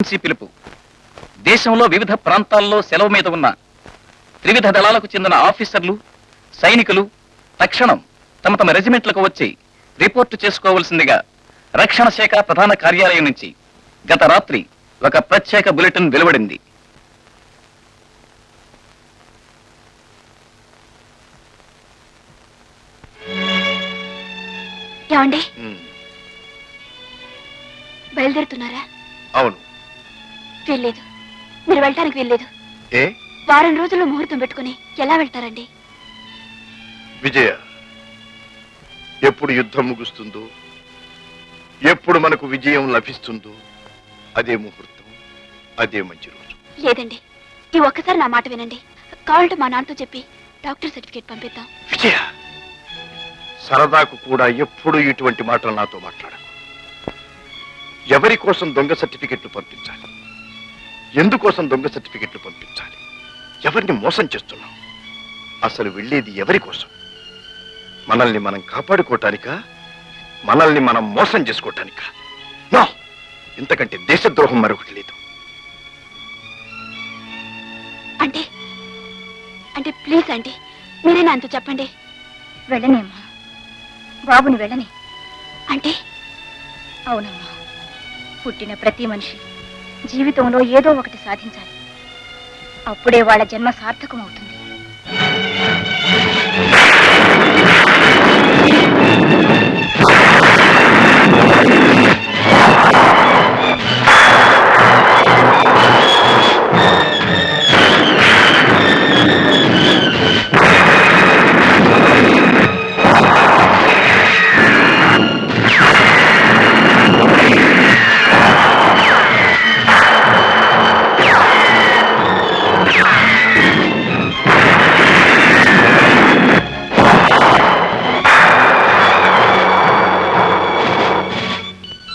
నుంచి పిలుపు. దేశంలో వివిధ ప్రాంతాల్లో సెలవు మీద ఉన్న త్రివిధ దళాలకు చెందిన ఆఫీసర్లు సైనికులు తక్షణం తమ తమ రెజిమెంట్లకు వచ్చి రిపోర్టు చేసుకోవలసిందిగా రక్షణ శాఖ ప్రధాన కార్యాలయం నుంచి గత రాత్రి ఒక ప్రత్యేక బులెటిన్ వెలువడింది. బయలుదేరుతున్నారా? అవును. వీల్లేదు. మీరు వెళ్ళటానికి వీల్లేదు. ఏ? వారం రోజుల్లో ముహూర్తం పెట్టుకుని ఎలా వెళ్తారండి? విజయ ఎప్పుడు యుద్ధం ముగుస్తుందో ఎప్పుడు మనకు విజయం లభిస్తుందో అదే ముహూర్తం అదే మంచి రోజు. లేదండి. ఈ ఒక్కసారి నా మాట వినండి. కావాలంటే మా నాన్నతో చెప్పి డాక్టర్ సర్టిఫికేట్ పంపిద్దాం. విజయ సరదాకు కూడా ఎప్పుడు ఇటువంటి మాటలు నాతో మాట్లాడకు. ఎవరి కోసం దొంగ సర్టిఫికెట్లు పంపించాలి? ఎందుకోసం దొంగ సర్టిఫికెట్లు పంపించాలి? ఎవరిని మోసం చేస్తున్నాం అసలు వెళ్ళేది ఎవరి కోసం? మనల్ని మనం కాపాడుకోవటానికా మనల్ని మనం మోసం చేసుకోవటానికా నో! ఇంతకంటే దేశద్రోహం మరొకటి లేదు. అంటే అంటే ప్లీజ్ అండి. మీరే నాతో చెప్పండి. వెళ్ళనేమ్మా బాబుని వెళ్ళని. అంటే అవునమ్మా. పుట్టిన ప్రతి మనిషి జీవితంలో ఏదో ఒకటి సాధించాలి. అప్పుడే వాళ్ళ జన్మ సార్థకం అవుతుంది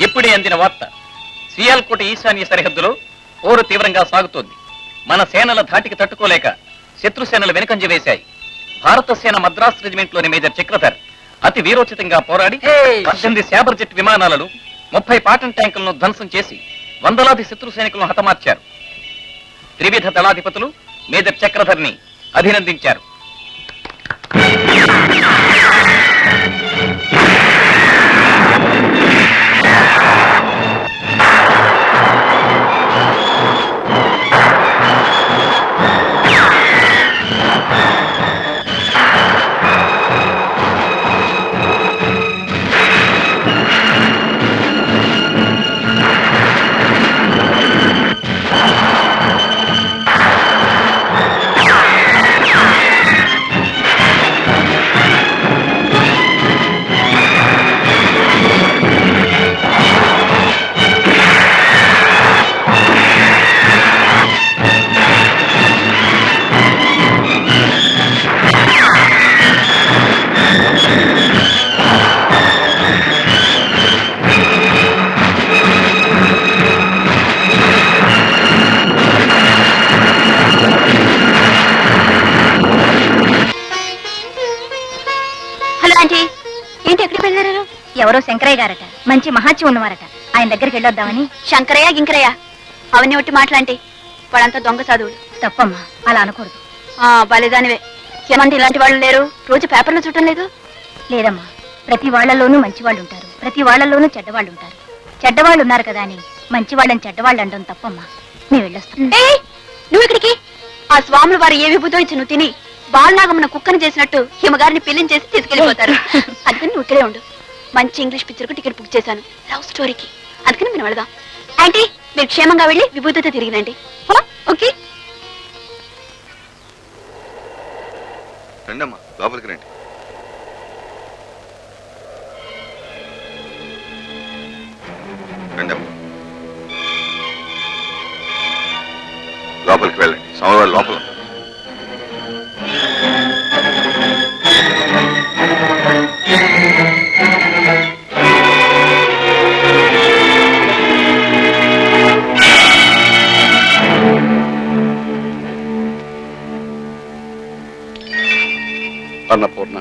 ఇప్పుడే అందిన వార్త. సియాల్కోట ఈశాన్య సరిహద్దులో పోరు తీవ్రంగా సాగుతోంది. మన సేనల ధాటికి తట్టుకోలేక శత్రు సేనలు వెనుకంజ వేశాయి. భారత సేన మద్రాస్ రెజిమెంట్లోని మేజర్ చక్రధర్ అతి వీరోచితంగా పోరాడి పద్దెనిమిది శాబర్ జెట్ విమానాలను ముప్పై పాటన్ ట్యాంకులను ధ్వంసం చేసి వందలాది శత్రు సైనికులను హతమార్చారు. త్రివిధ దళాధిపతులు మేజర్ చక్రధర్ని అభినందించారు. ఆంటీ ఏంటి ఎక్కడికి వెళ్ళారు? ఎవరో శంకరయ్య గారట మంచి మహాత్యం ఉన్నవారట. ఆయన దగ్గరికి వెళ్ళొద్దామని. శంకరయ్య గింకరయ్య అవన్నీ ఒట్టి మాట్లాంటి. వాళ్ళంతా దొంగ చదువులు తప్పమ్మా అలా అనకూడదు. ఆ బలిదానివే. ఏమంది ఇలాంటి వాళ్ళు లేరు? రోజు పేపర్లో చూడటం లేదు? లేదమ్మా ప్రతి వాళ్ళలోనూ మంచి వాళ్ళు ఉంటారు. ప్రతి వాళ్ళలోనూ చెడ్డవాళ్ళు ఉంటారు. చెడ్డవాళ్ళు ఉన్నారు కదా అని మంచి వాళ్ళని చెడ్డవాళ్ళు అనడం తప్పమ్మా. మేము వెళ్ళొస్తాం. ఏయ్, నువ్వు ఇక్కడికి? ఆ స్వాములు వారు ఏ విభూతో ఇచ్చి నువ్వు తిని. బాలనాగమ్మన కుక్కను చేసినట్టు హిమగారిని పెళ్ళిని చేసి తీసుకెళ్ళిపోతారు అందుకని నువ్వు ఇక్కడే ఉండు. మంచి ఇంగ్లీష్ పిక్చర్కు టికెట్ బుక్ చేశాను. లవ్ స్టోరీకి. అందుకని మేము వెళదాం. ఆంటీ మీరు క్షేమంగా వెళ్ళి విభూతితో తిరిగి రండి హో, ఓకే. రండమ్మా లోపలికి రండి. రండమ్మా. లోపలికి వెళ్ళండి. అన్నపూర్ణ.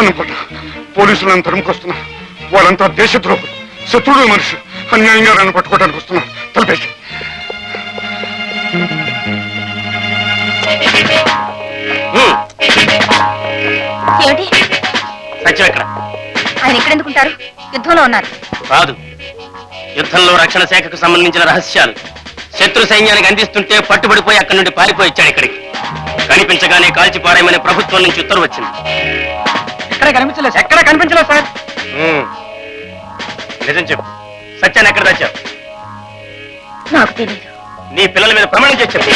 అనుకుంటా పోలీసులు నన్ను తరుముకొస్తున్నా వాళ్ళంతా దేశద్రోహులు శత్రుడు మనిషి అన్యాయంగా నన్ను పట్టుకోవడానికి వస్తున్నా. తలపేసి. ఏంటి ఎక్కడ? ఆయన ఎక్కడెందుకుంటారు యుద్ధంలో ఉన్నారు. కాదు. యుద్ధంలో రక్షణ శాఖకు సంబంధించిన రహస్యాలు. శత్రు సైన్యానికి అందిస్తుంటే పట్టుబడిపోయి అక్కడి నుండి పారిపోయి వచ్చాడు ఇక్కడికి. కనిపించగానే కాల్చి పారేయమని ప్రభుత్వం నుంచి ఉత్తర్వు వచ్చింది. ఎక్కడ కనిపించలేదు? ఎక్కడ కనిపించలేదు సార్? నిజం చెప్పు. సత్యాన్ని ఎక్కడ తెచ్చావు నాకు తెలియదు నీ పిల్లల మీద ప్రమాణం చేసి చెప్పు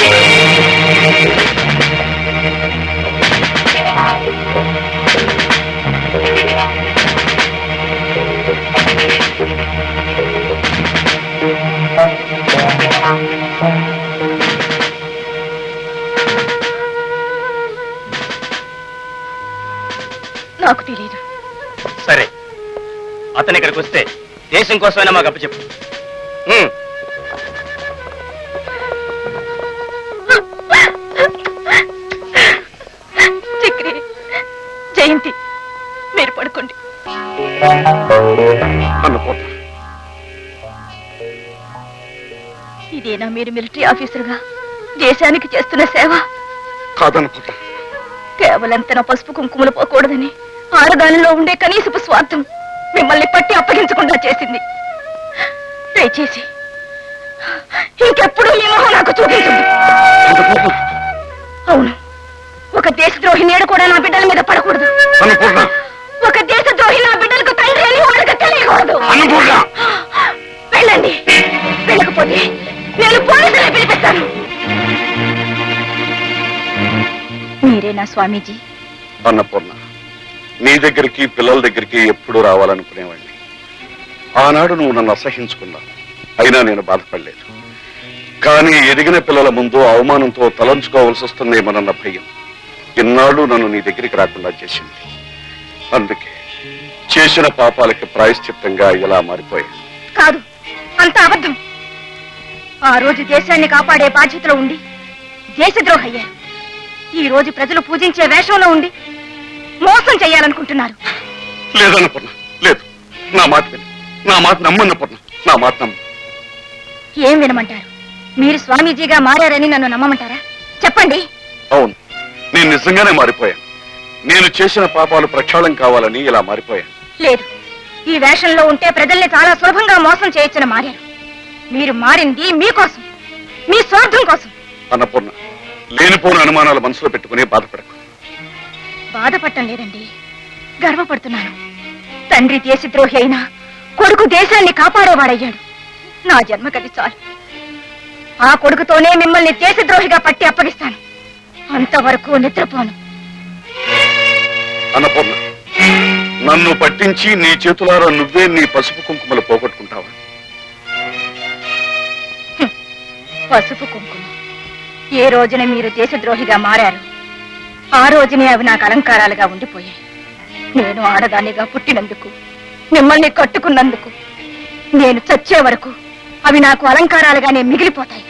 నాకు తెలియదు సరే. అతను ఇక్కడికి వస్తే దేశం కోసమైనా మాకు అప్పచెప్పు. చక్రి జయంతి మీరు పడుకోండి. ఇదేనా మీరు మిలిటరీ ఆఫీసర్గా దేశానికి చేస్తున్న సేవ కాదన్నపూర్ణ కేవలం తన పసుపు కుంకుమలు పోకూడదని ఆడదానిలో ఉండే కనీసపు స్వార్థం మిమ్మల్ని పట్టి అప్పగించకుండా చేసింది. దయచేసి ఇంకెప్పుడు ఈ మొహం నాకు చూపించండి అవును. ఒక దేశద్రోహి నేడు కూడా నా బిడ్డల మీద పడకూడదు. స్వామీజీ. అన్నపూర్ణ నీ దగ్గరికి పిల్లల దగ్గరికి ఎప్పుడు రావాలనుకునేవాడిని. ఆనాడు నువ్వు నన్ను అసహించుకున్నావు. అయినా నేను బాధపడలేదు. కానీ ఎదిగిన పిల్లల ముందు అవమానంతో తలంచుకోవాల్సి వస్తుందేమోనన్న భయం ఇన్నాళ్ళు నన్ను నీ దగ్గరికి రాకుండా చేసింది. అందుకే చేసిన పాపాలకి ప్రాయశ్చిత్తంగా ఇలా మారిపోయాను. కాదు అంత అబద్ధం. ఆ రోజు దేశాన్ని కాపాడే బాధ్యతలో ఉండి దేశద్రోహి అయ్యారు ఈ రోజు ప్రజలు పూజించే వేషంలో ఉండి మోసం చేయాలనుకుంటున్నారు. లేదన్నపూర్ణ లేదు. నా మాట విను. నా మాట నమ్మన్నపూర్ణ నా మాట నమ్ము. ఏం వినమంటారు? మీరు స్వామీజీగా మారారని నన్ను నమ్మమంటారా? చెప్పండి. అవును. నేను నిజంగానే మారిపోయాను. నేను చేసిన పాపాలు ప్రక్షాళన కావాలని ఇలా మారిపోయాను. లేదు. ఈ వేషంలో ఉంటే ప్రజల్ని చాలా సులభంగా మోసం చేయొచ్చని మారారు. మీరు మారింది మీకోసం మీ స్వార్థం కోసం. అన్నపూర్ణ లేనిపోని అనుమానాలు మనసులో పెట్టుకుని బాధపడకు. బాధపడటం లేదండి గర్వపడుతున్నాను. తండ్రి దేశద్రోహి అయినా కొడుకు దేశాన్ని కాపాడేవాడయ్యాడు. నా జన్మకది చాలు. ఆ కొడుకుతోనే మిమ్మల్ని దేశద్రోహిగా పట్టి అప్పగిస్తాను. అంతవరకు నిద్రపోను. అన్నపూర్ణ నన్ను పట్టించి నీ చేతులారా నువ్వే నీ పసుపు కుంకుమలు పోగొట్టుకుంటావా? పసుపు కుంకుమ. ఏ రోజున మీరు దేశద్రోహిగా మారారు ఆ రోజునే అవి నాకు అలంకారాలుగా ఉండిపోయాయి. నేను ఆడదానిగా పుట్టినందుకు మిమ్మల్ని కట్టుకున్నందుకు నేను చచ్చే వరకు అవి నాకు అలంకారాలుగానే మిగిలిపోతాయి.